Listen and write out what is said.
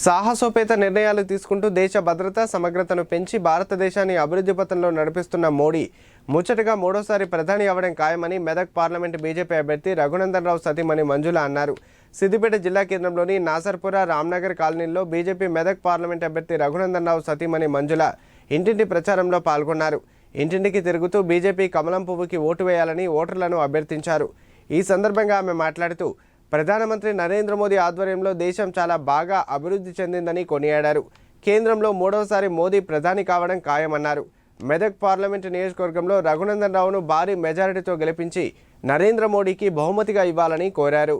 సాహసోపేత నిర్ణయాలు తీసుకుంటూ దేశ భద్రత సమగ్రతను పెంచి భారతదేశాన్ని అభివృద్ధి పథంలో నడిపిస్తున్న మోడీ ముచ్చటగా మూడోసారి ప్రధాని అవ్వడం ఖాయమని మెదక్ పార్లమెంట్ బీజేపీ అభ్యర్థి రఘునందన్ రావు సతీమణి మంజుల అన్నారు. సిద్దిపేట జిల్లా కేంద్రంలోని నాసర్పుర రామ్నగర్ కాలనీలో బీజేపీ మెదక్ పార్లమెంట్ అభ్యర్థి రఘునందన్ రావు సతీమణి మంజుల ఇంటింటి ప్రచారంలో పాల్గొన్నారు. ఇంటింటికి తిరుగుతూ బీజేపీ కమలం పువ్వుకి ఓటు వేయాలని ఓటర్లను అభ్యర్థించారు. ఈ సందర్భంగా ఆమె మాట్లాడుతూ ప్రధానమంత్రి నరేంద్ర మోదీ ఆధ్వర్యంలో దేశం చాలా బాగా అభివృద్ధి చెందిందని కొనియాడారు. కేంద్రంలో మూడవసారి మోదీ ప్రధాని కావడం ఖాయమన్నారు. మెదక్ పార్లమెంటు నియోజకవర్గంలో రఘునందన్ రావును భారీ మెజారిటీతో గెలిపించి నరేంద్ర మోడీకి బహుమతిగా ఇవ్వాలని కోరారు.